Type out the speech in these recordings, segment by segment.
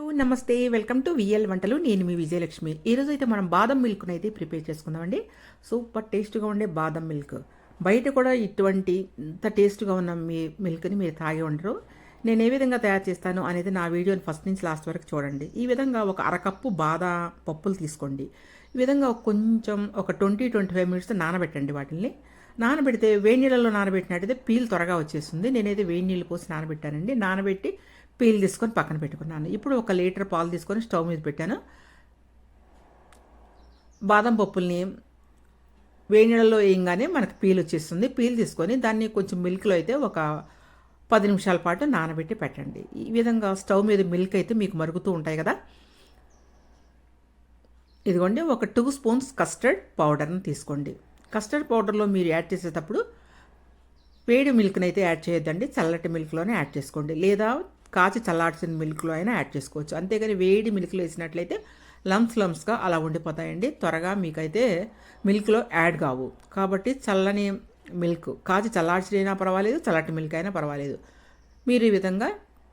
నమస్తే welcome to VL వంటలు. నేను మీ విజయలక్ష్మి. ఈరోజు అయితే మనం బాదం మిల్క్ని అయితే ప్రిపేర్ చేసుకుందామండి. సూపర్ టేస్ట్గా ఉండే బాదం మిల్క్. బయట కూడా ఇటువంటి ఇంత టేస్ట్గా ఉన్న మీ మిల్క్ని మీరు తాగి ఉండరు. నేను ఏ విధంగా తయారు చేస్తాను అనేది నా వీడియోని ఫస్ట్ నుంచి లాస్ట్ వరకు చూడండి. ఈ విధంగా ఒక అరకప్పు బాదా పప్పులు తీసుకోండి. ఈ విధంగా కొంచెం ఒక ట్వంటీ ట్వంటీ ఫైవ్ మినిట్స్ నానబెట్టండి వాటిని నానబెడితే వేడి నీళ్ళలో నానబెట్టినట్టయితే పీల్ త్వరగా వచ్చేస్తుంది. నేనైతే వేడి నీళ్ళు పోసి నానబెట్టానండి. నానబెట్టి పీల్ తీసుకొని పక్కన పెట్టుకున్నాను. ఇప్పుడు ఒక లీటర్ పాలు తీసుకొని స్టవ్ మీద పెట్టాను. బాదం పప్పుల్ని వేడి నీళ్ళలో వేయంగానే మనకు పీల్ వచ్చేస్తుంది. పీల్ తీసుకొని దాన్ని కొంచెం మిల్క్లో అయితే ఒక పది నిమిషాల పాటు నానబెట్టి పెట్టండి. ఈ విధంగా స్టవ్ మీద మిల్క్ అయితే మీకు మరుగుతూ ఉంటాయి కదా. ఇదిగోండి ఒక టూ స్పూన్స్ కస్టర్డ్ పౌడర్ని తీసుకోండి. కస్టర్డ్ పౌడర్లో మీరు యాడ్ చేసేటప్పుడు వేడి మిల్క్ని అయితే యాడ్ చేయొద్దండి. చల్లటి మిల్క్లోనే యాడ్ చేసుకోండి. లేదా కాచి చల్లార్చిన మిల్క్లో అయినా యాడ్ చేసుకోవచ్చు. అంతేగాని వేడి మిల్క్లో వేసినట్లయితే లంప్స్ లంప్స్గా అలా ఉండిపోతాయండి. త్వరగా మీకైతే మిల్క్లో యాడ్ కావు. కాబట్టి చల్లని మిల్క్ కాచి చల్లార్చినైనా పర్వాలేదు చల్లటి మిల్క్ అయినా పర్వాలేదు. మీరు ఈ విధంగా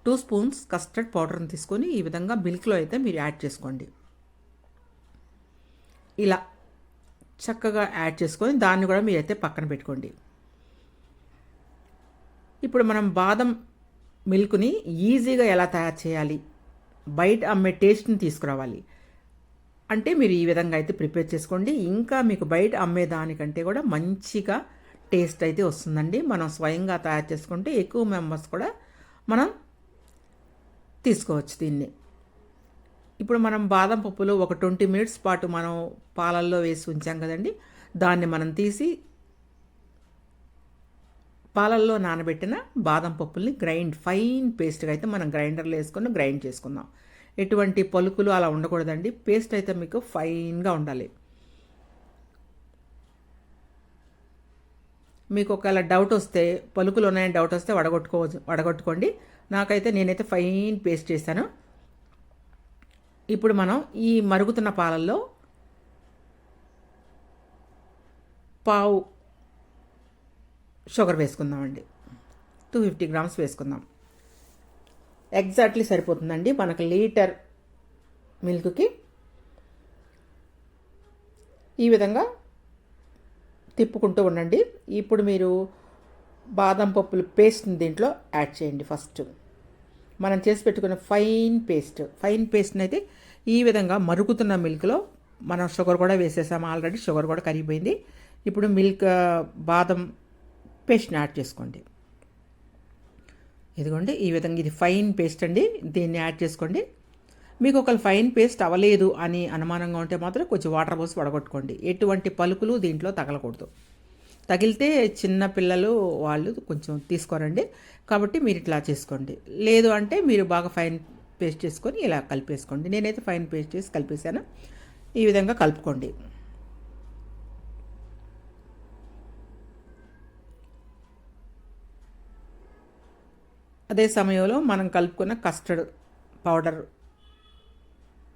టూ స్పూన్స్ కస్టర్డ్ పౌడర్ని తీసుకొని ఈ విధంగా మిల్క్లో అయితే మీరు యాడ్ చేసుకోండి. ఇలా చక్కగా యాడ్ చేసుకొని దాన్ని కూడా మీరైతే పక్కన పెట్టుకోండి. ఇప్పుడు మనం బాదం మిల్క్ని ఈజీగా ఎలా తయారు చేయాలి? బయట అమ్మే టేస్ట్ని తీసుకురావాలి. అంటే మీరు ఈ విధంగా అయితే ప్రిపేర్ చేసుకోండి. ఇంకా మీకు బయట అమ్మే దానికంటే కూడా మంచిగా టేస్ట్ అయితే వస్తుందండి. మనం స్వయంగా తయారు చేసుకుంటే ఎక్కువ మెంబర్స్ కూడా మనం తీసుకోవచ్చు దీన్ని. ఇప్పుడు మనం బాదం పప్పులో ఒక ట్వంటీ మినిట్స్ పాటు మనం పాలల్లో వేసి ఉంచాం కదండి. దాన్ని మనం తీసి పాలల్లో నానబెట్టిన బాదం పప్పుల్ని గ్రైండ్ ఫైన్ పేస్ట్గా అయితే మనం గ్రైండర్లో వేసుకొని గ్రైండ్ చేసుకుందాం. ఎటువంటి పలుకులు అలా ఉండకూడదండి. పేస్ట్ అయితే మీకు ఫైన్గా ఉండాలి. మీకు ఒకవేళ డౌట్ వస్తే పలుకులు ఉన్నాయని డౌట్ వస్తే వడగొట్టుకో వడగొట్టుకోండి. నాకైతే నేనైతే ఫైన్ పేస్ట్ చేశాను. ఇప్పుడు మనం ఈ మరుగుతున్న పాలల్లో పావు షుగర్ వేసుకుందామండి. టూ ఫిఫ్టీ గ్రామ్స్ వేసుకుందాం. ఎగ్జాక్ట్లీ సరిపోతుందండి. మనకు లీటర్ మిల్క్కి ఈ విధంగా తిప్పుకుంటూ ఉండండి. ఇప్పుడు మీరు బాదం పప్పుల పేస్ట్ని దీంట్లో యాడ్ చేయండి ఫస్ట్. మనం చేసి పెట్టుకున్న ఫైన్ పేస్ట్. ఫైన్ పేస్ట్ని అయితే ఈ విధంగా మరుగుతున్న మిల్క్లో మనం షుగర్ కూడా వేసేసాము ఆల్రెడీ షుగర్ కూడా కరిగిపోయింది. ఇప్పుడు మిల్క్ బాదం పేస్ట్ని యాడ్ చేసుకోండి. ఇదిగోండి ఈ విధంగా ఇది ఫైన్ పేస్ట్ అండి. దీన్ని యాడ్ చేసుకోండి. మీకు ఒక ఫైన్ పేస్ట్ అవ్వలేదు అని అనుమానంగా ఉంటే మాత్రం కొంచెం వాటర్ పోసి వడగొట్టుకోండి. ఎటువంటి పలుకులు దీంట్లో తగలకూడదు. తగిలితే చిన్న పిల్లలు వాళ్ళు కొంచెం తీసుకోరండి. కాబట్టి మీరు ఇట్లా చేసుకోండి. లేదు అంటే మీరు బాగా ఫైన్ పేస్ట్ చేసుకొని ఇలా కలిపేసుకోండి. నేనైతే ఫైన్ పేస్ట్ చేసి కలిపేశాను. ఈ విధంగా కలుపుకోండి. అదే సమయంలో మనం కలుపుకున్న కస్టర్డ్ పౌడర్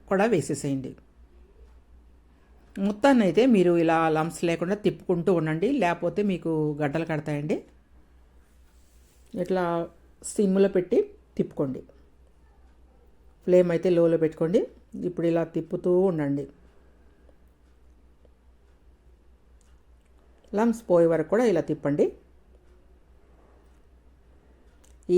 కూడా వేసేసేయండి. మొత్తాన్ని అయితే మీరు ఇలా లంప్స్ లేకుండా తిప్పుకుంటూ ఉండండి. లేకపోతే మీకు గడ్డలు కడతాయండి. ఇట్లా సిమ్లో పెట్టి తిప్పుకోండి. ఫ్లేమ్ అయితే లోలో పెట్టుకోండి. ఇప్పుడు ఇలా తిప్పుతూ ఉండండి. లంప్స్ పోయే వరకు కూడా ఇలా తిప్పండి.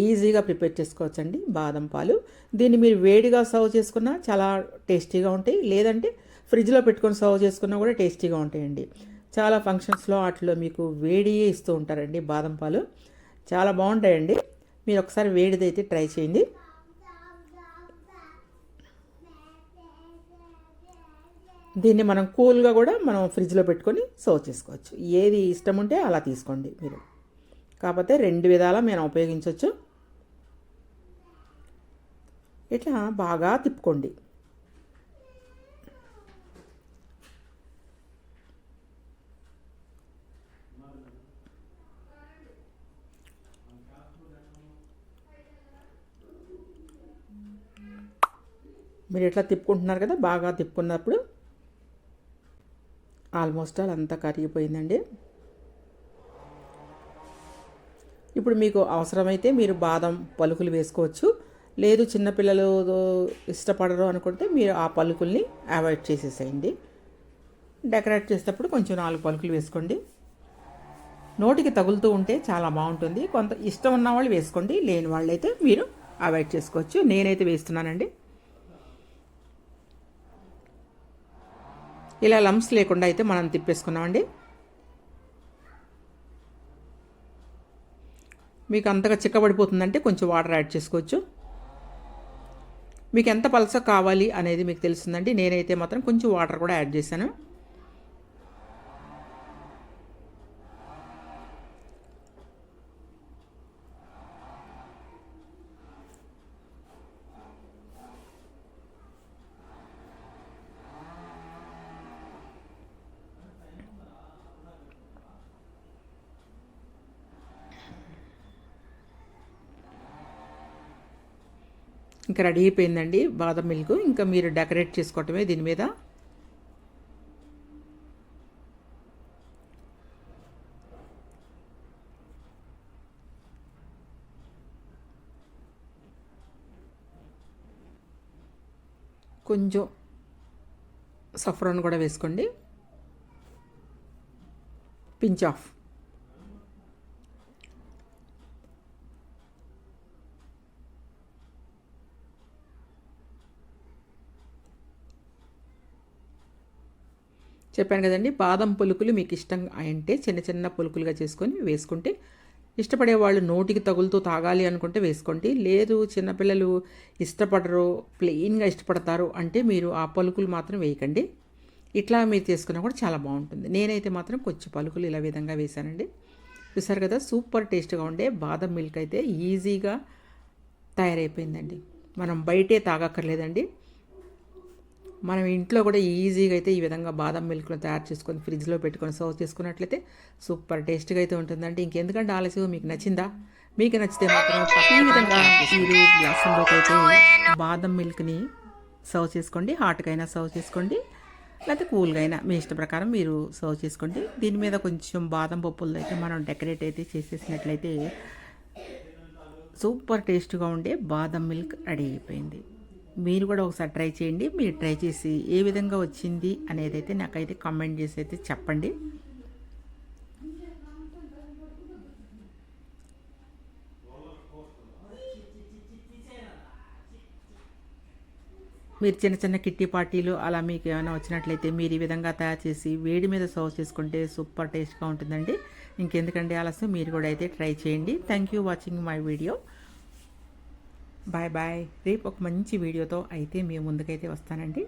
ఈజీగా ప్రిపేర్ చేసుకోవచ్చండి. బాదం పాలు. దీన్ని మీరు వేడిగా సర్వ్ చేసుకున్నా చాలా టేస్టీగా ఉంటాయి. లేదంటే ఫ్రిడ్జ్లో పెట్టుకొని సర్వ్ చేసుకున్నా కూడా టేస్టీగా ఉంటాయండి. చాలా ఫంక్షన్స్లో వాటిలో మీకు వేడియే ఇస్తూ ఉంటారండి బాదం పాలు. చాలా బాగుంటాయండి. మీరు ఒకసారి వేడిదైతే ట్రై చేయండి. దీన్ని మనం కూల్గా కూడా మనం ఫ్రిడ్జ్లో పెట్టుకొని సర్వ్ చేసుకోవచ్చు. ఏది ఇష్టం ఉంటే అలా తీసుకోండి మీరు. కాకపోతే రెండు విధాలా మేము ఉపయోగించవచ్చు ఇట్లా బాగా తిప్పుకోండి. మీరు ఇట్లా తిప్పుకుంటున్నారు కదా బాగా తిప్పుకున్నప్పుడు ఆల్మోస్ట్ ఆల్ అంతా కరిగిపోయిందండి. ఇప్పుడు మీకు అవసరమైతే మీరు బాదం పలుకులు వేసుకోవచ్చు. లేదు చిన్నపిల్లలు ఇష్టపడరు అనుకుంటే మీరు ఆ పలుకుల్ని అవాయిడ్ చేసేసేయండి. డెకరేట్ చేసేటప్పుడు కొంచెం నాలుగు పలుకులు వేసుకోండి. నోటికి తగులుతూ ఉంటే చాలా బాగుంటుంది. కొంత ఇష్టం ఉన్న వాళ్ళు వేసుకోండి. లేని వాళ్ళైతే మీరు అవాయిడ్ చేసుకోవచ్చు. నేనైతే వేస్తున్నానండి. ఇలా లంప్స్ లేకుండా అయితే మనం తిప్పేసుకున్నామండి. మీకు అంతగా చిక్కబడిపోతుందంటే కొంచెం వాటర్ యాడ్ చేసుకోవచ్చు. మీకు ఎంత పలస కావాలి అనేది మీకు తెలుస్తుందండి నేనైతే మాత్రం కొంచెం వాటర్ కూడా యాడ్ చేశాను. ఇంకా రెడీ అయిపోయిందండి బాదం మిల్క్. ఇంకా మీరు డెకరేట్ చేసుకోవటమే దీని మీద. కొంచెం సఫ్రాన్ కూడా వేసుకోండి. పించ్ ఆఫ్ చెప్పాను కదండి బాదం పులుకులు మీకు ఇష్టం అంటే చిన్న చిన్న పులుకులుగా చేసుకొని వేసుకుంటే ఇష్టపడే వాళ్ళు నోటికి తగులుతూ తాగాలి అనుకుంటే వేసుకోండి. లేదు చిన్నపిల్లలు ఇష్టపడరు ప్లెయిన్గా ఇష్టపడతారు అంటే మీరు ఆ పలుకులు మాత్రం వేయకండి. ఇట్లా మీరు చేసుకున్నా కూడా చాలా బాగుంటుంది. నేనైతే మాత్రం కొంచెం పలుకులు ఇలా విధంగా వేశానండి. చూసారు కదా సూపర్ టేస్ట్గా ఉండే బాదం మిల్క్ అయితే ఈజీగా తయారైపోయిందండి. మనం బయటే తాగక్కర్లేదండి. మనం ఇంట్లో కూడా ఈజీగా అయితే ఈ విధంగా బాదం మిల్క్ను తయారు చేసుకొని ఫ్రిడ్జ్లో పెట్టుకొని సర్వ్ చేసుకున్నట్లయితే సూపర్ టేస్ట్గా అయితే ఉంటుందండి. ఇంకెందుకంటే ఆలస్యం మీకు నచ్చిందా? మీకు నచ్చితే మాత్రం ఈ విధంగా మీరు గ్లాసుల్లోకి అయితే బాదం మిల్క్ని సర్వ్ చేసుకోండి. హాట్గా అయినా సర్వ్ చేసుకోండి. లేకపోతే కూల్గా అయినా మీ ఇష్ట ప్రకారం మీరు సర్వ్ చేసుకోండి. దీని మీద కొంచెం బాదం పప్పులు అయితే మనం డెకరేట్ అయితే చేసేసినట్లయితే సూపర్ టేస్ట్గా ఉండే బాదం మిల్క్ రెడీ అయిపోయింది. మీరు కూడా ఒకసారి ట్రై చేయండి. మీరు ట్రై చేసి ఏ విధంగా వచ్చింది అనేది అయితే నాకైతే కామెంట్ చేసి అయితే చెప్పండి. మీరు చిన్న చిన్న కిట్టి పార్టీలు అలా మీకు ఏమైనా వచ్చినట్లయితే మీరు ఈ విధంగా తయారు చేసి వేడి మీద సర్వ్ చేసుకుంటే సూపర్ టేస్ట్గా ఉంటుందండి. ఇంకెందుకంటే ఆలస్యం మీరు కూడా అయితే ట్రై చేయండి. Thank you watching my video bye bye. రేపు ఒక మంచి వీడియోతో అయితే మీ ముందుకైతే వస్తానండి.